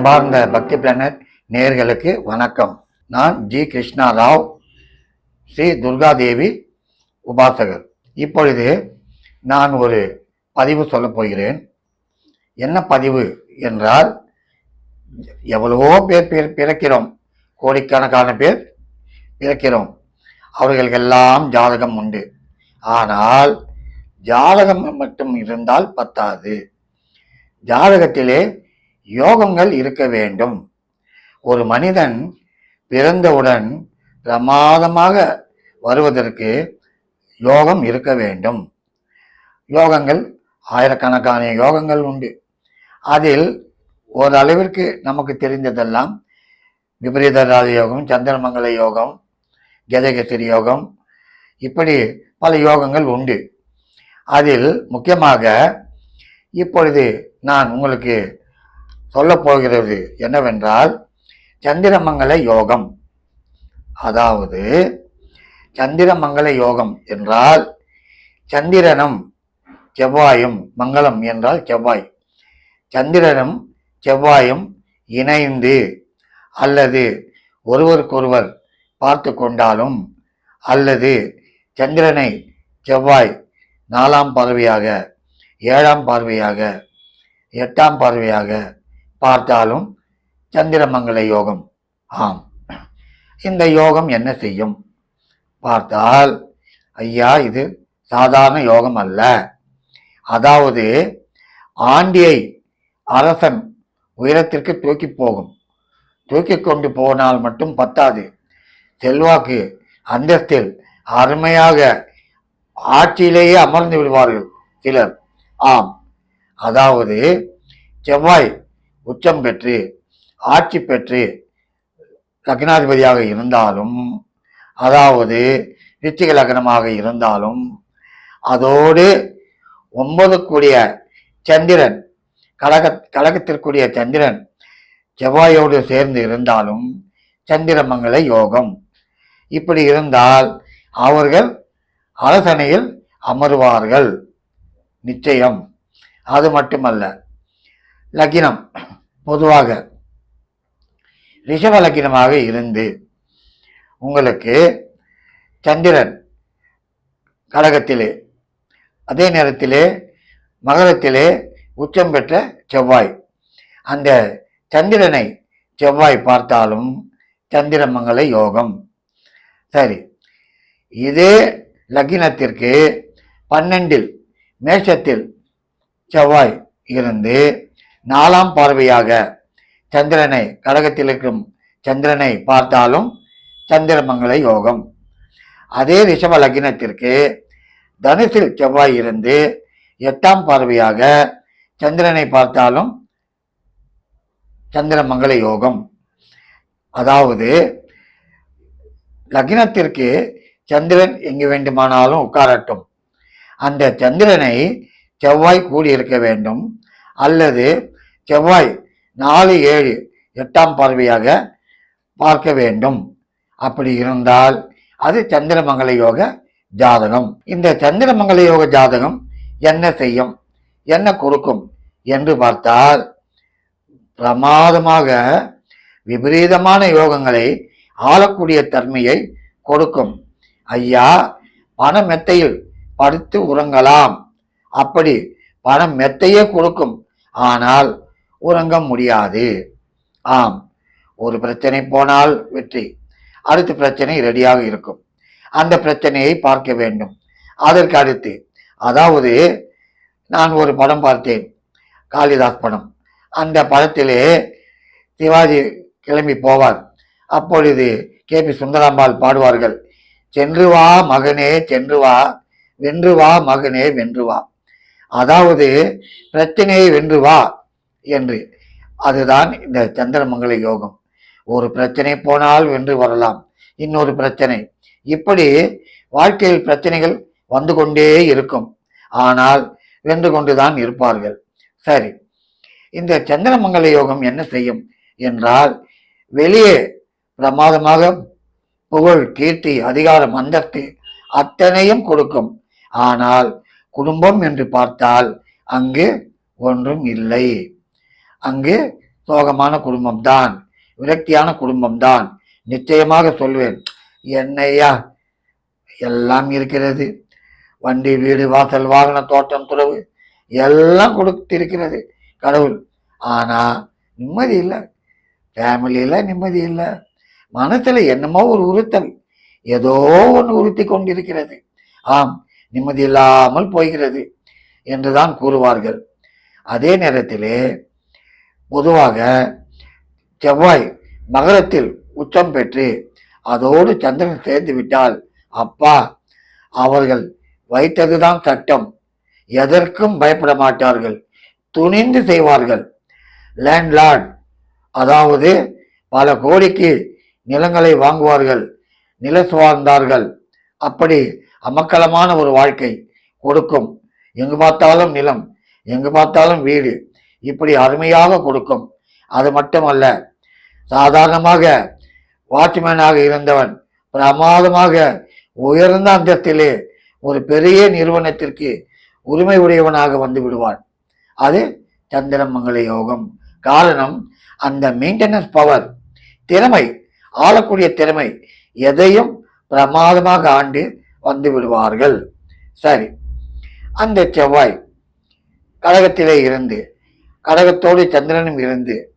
அன்பார்ந்த பக்தி பிளானட் நேர்களுக்கு வணக்கம். நான் ஜி கிருஷ்ணா ராவ் ஸ்ரீ துர்காதேவி உபாசகர். இப்பொழுது நான் ஒரு பதிவு சொல்லப் போகிறேன். என்ன பதிவு என்றால் எவ்வளவோ பேர் பேர் பிறக்கிறோம். கோடிக்கணக்கான பேர் பிறக்கிறோம். அவர்களுக்கெல்லாம் ஜாதகம் உண்டு. ஆனால் ஜாதகம் மட்டும் இருந்தால் பத்தாது. ஜாதகத்திலே யோகங்கள் இருக்க வேண்டும். ஒரு மனிதன் பிறந்தவுடன் பிரமாதமாக வருவதற்கு யோகம் இருக்க வேண்டும். யோகங்கள் ஆயிரக்கணக்கான யோகங்கள் உண்டு. அதில் ஓரளவிற்கு நமக்கு தெரிந்ததெல்லாம் விபரீத ராஜ யோகம் சந்திரமங்கல யோகம் கஜகத்திரி யோகம் இப்படி பல யோகங்கள் உண்டு. அதில் முக்கியமாக இப்பொழுது நான் உங்களுக்கு சொல்லப் போகிறது என்னவென்றால் சந்திரமங்கல யோகம். அதாவது சந்திரமங்கல யோகம் என்றால் சந்திரனும் செவ்வாயும் மங்களம் என்றால் செவ்வாய். சந்திரனும் செவ்வாயும் இணைந்து அல்லது ஒருவருக்கொருவர் பார்த்து கொண்டாலும் அல்லது சந்திரனை செவ்வாய் நாலாம் பார்வையாக ஏழாம் பார்வையாக எட்டாம் பார்வையாக பார்த்தாலும் சந்திரமங்கல யோகம். ஆம். இந்த யோகம் என்ன செய்யும்? பார்த்தால் ஐயா இது சாதாரண யோகம் அல்ல. அதாவது ஆண்டியை அரசன் உயரத்திற்கு தூக்கி போகும். தூக்கி கொண்டு போனால் மட்டும் பத்தாது. செல்வாக்கு அந்தஸ்தில் அருமையாக ஆட்சியிலேயே அமர்ந்து விடுவார்கள் சிலர். ஆம். அதாவது செவ்வாய் உச்சம் பெற்று ஆட்சி பெற்று லக்னாதிபதியாக இருந்தாலும் அதாவது விச்சிக லக்னமாக இருந்தாலும் அதோடு ஒன்பது கூடிய சந்திரன் கழக கழகத்திற்குரிய சந்திரன் செவ்வாயோடு சேர்ந்து இருந்தாலும் சந்திரமங்கல யோகம். இப்படி இருந்தால் அவர்கள் அரசணையில் அமருவார்கள். நிச்சயம். அது மட்டுமல்ல. லக்கினம் பொதுவாக ரிஷபலக்கினமாக இருந்து உங்களுக்கு சந்திரன் கடகத்திலே அதே நேரத்திலே மகரத்திலே உச்சம் பெற்ற செவ்வாய். அந்த சந்திரனை செவ்வாய் பார்த்தாலும் சந்திரமங்கல யோகம். சரி இதே லக்கினத்திற்கு பன்னெண்டில் மேஷத்தில் செவ்வாய் இருந்து நாலாம் பார்வையாக சந்திரனை கடகத்தில் இருக்கும் சந்திரனை பார்த்தாலும் சந்திரமங்கல யோகம். அதே ரிஷப லக்னத்திற்கு தனுசில் செவ்வாய் இருந்து எட்டாம் பார்வையாக சந்திரனை பார்த்தாலும் சந்திரமங்கல யோகம். அதாவது லக்னத்திற்கு சந்திரன் எங்கு வேண்டுமானாலும் உட்காரட்டும். அந்த சந்திரனை செவ்வாய் கூடியிருக்க வேண்டும். அல்லது செவ்வாய் நாலு ஏழு எட்டாம் பார்வையாக பார்க்க வேண்டும். அப்படி இருந்தால் அது சந்திரமங்கல யோக ஜாதகம். இந்த சந்திரமங்கல யோக ஜாதகம் என்ன செய்யும்? என்ன கொடுக்கும்? என்று பார்த்தால் பிரமாதமாக விபரீதமான யோகங்களை ஆளக்கூடிய தன்மையை கொடுக்கும். ஐயா பண மெத்தையில் படுத்து உறங்கலாம்? அப்படி பணம் மெத்தையே கொடுக்கும்? ஆனால் உறங்க முடியாது. ஆம் ஒரு பிரச்சனை போனால் வெற்றி அடுத்த பிரச்சனை ரெடியாக இருக்கும். அந்த பிரச்சனையை பார்க்க வேண்டும். அதற்கு அடுத்து அதாவது நான் ஒரு படம் பார்த்தேன் காளிதாஸ் படம். அந்த படத்திலே சிவாஜி கிளம்பி போவார். அப்பொழுது கே. பி. சுந்தராம்பாள் பாடுவார்கள் சென்று வா மகனே சென்று வா வென்று வா மகனே வென்று வா அதாவது பிரச்சனையை வென்று வா என்று. அதுதான் இந்த சந்திரமங்கல யோகம். ஒரு பிரச்சனை போனால் வென்று வரலாம். இன்னொரு பிரச்சனை. இப்படி வாழ்க்கையில் பிரச்சனைகள் வந்து கொண்டே இருக்கும். ஆனால் வென்று கொண்டுதான் இருப்பார்கள். சரி. இந்த சந்திரமங்கல யோகம் என்ன செய்யும் என்றால் வெளியே பிரமாதமாக புகழ் கீர்த்தி அதிகாரம் அந்தஸ்து அத்தனையும் கொடுக்கும். ஆனால் குடும்பம் என்று பார்த்தால் அங்கு ஒன்றும் இல்லை. அங்கு சோகமான குடும்பம்தான் விரக்தியான குடும்பம்தான். நிச்சயமாக சொல்வேன் என்னையா எல்லாம் இருக்கிறது. வண்டி வீடு வாசல் வாகன தோட்டம் துறவு எல்லாம் கொடுத்திருக்கிறது கடவுள். ஆனால் நிம்மதி இல்லை. ஃபேமிலியில் நிம்மதி இல்லை. மனசில் என்னமோ ஒரு உறுத்தல் ஏதோ ஒன்று உறுத்தி கொண்டிருக்கிறது. ஆம் நிம்மதி இல்லாமல் போகிறது என்றுதான் கூறுவார்கள். அதே நேரத்திலே பொதுவாக செவ்வாய் மகரத்தில் உச்சம் பெற்று அதோடு சந்திரன் சேர்ந்து விட்டால் அப்பா அவர்கள் வைத்ததுதான் சட்டம். எதற்கும் பயப்பட மாட்டார்கள். துணிந்து செய்வார்கள். லேண்ட்லார்ட் அதாவது பல கோடிக்கு நிலங்களை வாங்குவார்கள். நில சுவார்ந்தார்கள். அப்படி அமக்கலமான ஒரு வாழ்க்கை கொடுக்கும். எங்கு பார்த்தாலும் நிலம் எங்கு பார்த்தாலும் வீடு இப்படி அருமையாக கொடுக்கும். அது மட்டுமல்ல சாதாரணமாக வாட்ச்மேனாக இருந்தவன் பிரமாதமாக உயர்ந்த அந்தத்திலே ஒரு பெரிய நிறுவனத்திற்கு உரிமை உடையவனாக வந்து விடுவான். அது சந்திரமங்கல யோகம். காரணம் அந்த மெயின்டெனன்ஸ் பவர் திறமை ஆளக்கூடிய திறமை எதையும் பிரமாதமாக ஆண்டு வந்து விடுவார்கள் சரி. அந்த செவ்வாய் கடகத்திலே இருந்து கடகத்தோடு சந்திரனும் இருந்து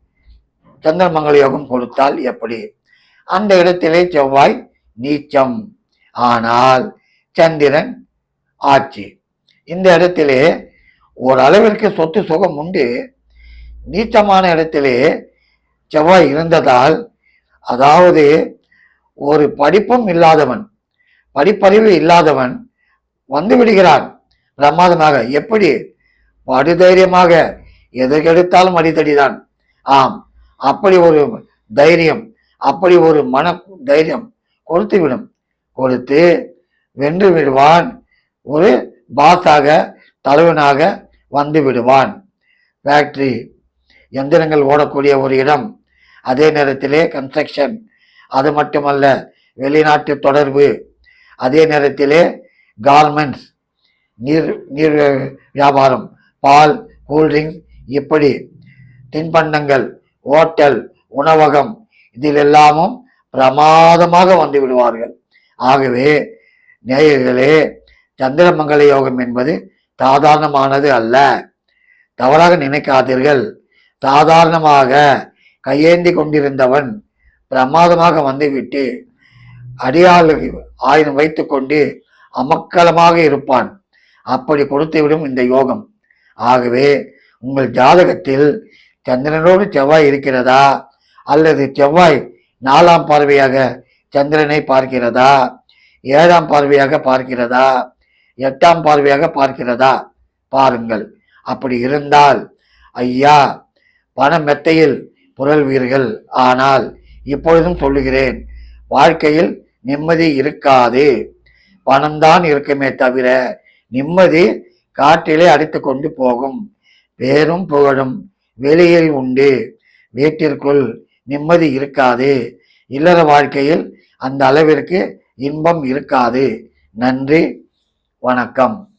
சந்திரமங்கல யோகம் கொடுத்தால் எப்படி? அந்த இடத்திலே செவ்வாய் நீச்சம். ஆனால் சந்திரன் ஆட்சி. இந்த இடத்திலே ஓரளவிற்கு சொத்து சுகம் உண்டு. நீச்சமான இடத்திலே செவ்வாய் இருந்ததால் அதாவது ஒரு படிப்பும் இல்லாதவன் படிப்பறிவு இல்லாதவன் வந்து விடுகிறான். பிரமாதமாக. எப்படி? படுதைரியமாக எதற்கெடுத்தாலும் அடித்தடிதான். ஆம். அப்படி ஒரு தைரியம் அப்படி ஒரு மன தைரியம் கொடுத்து விடும் கொடுத்து வென்று விடுவான். ஒரு பாஸாக தலைவனாக வந்து விடுவான். ஃபேக்டரி எந்திரங்கள் ஓடக்கூடிய ஒரு இடம். அதே நேரத்திலே கன்ஸ்ட்ரக்ஷன் அது மட்டுமல்ல வெளிநாட்டு தொடர்பு. அதே நேரத்திலே கார்மெண்ட்ஸ் நீர் நீர் வியாபாரம் பால் கூல்ட்ரிங்க்ஸ் இப்படி தின்பண்டங்கள் ஹோட்டல் உணவகம் இதில் எல்லாமும் பிரமாதமாக வந்து விடுவார்கள். ஆகவே நேயர்களே சந்திரமங்கல யோகம் என்பது சாதாரணமானது அல்ல. தவறாக நினைக்காதீர்கள். சாதாரணமாக கையேந்தி கொண்டிருந்தவன் பிரமாதமாக வந்துவிட்டு அடியாள் ஆயுதம் வைத்துக்கொண்டு அமக்கலமாக இருப்பான். அப்படி கொடுத்துவிடும் இந்த யோகம். ஆகவே உங்கள் ஜாதகத்தில் சந்திரனோடு செவ்வாய் இருக்கிறதா? அல்லது செவ்வாய் நாலாம் பார்வையாக சந்திரனை பார்க்கிறதா? ஏழாம் பார்வையாக பார்க்கிறதா? எட்டாம் பார்வையாக பார்க்கிறதா? பாருங்கள். அப்படி இருந்தால் ஐயா பண மெத்தையில் புரள்வீர்கள். ஆனால் இப்பொழுதும் சொல்லுகிறேன் வாழ்க்கையில் நிம்மதி இருக்காது. பணம்தான் இருக்குமே தவிர நிம்மதி காற்றிலே அடித்து கொண்டு போகும். பேரும் புகழும் வெளியில் உண்டு. வீட்டிற்குள் நிம்மதி இருக்காது. இல்லற வாழ்க்கையில் அந்த அளவிற்கு இன்பம் இருக்காது. நன்றி வணக்கம்.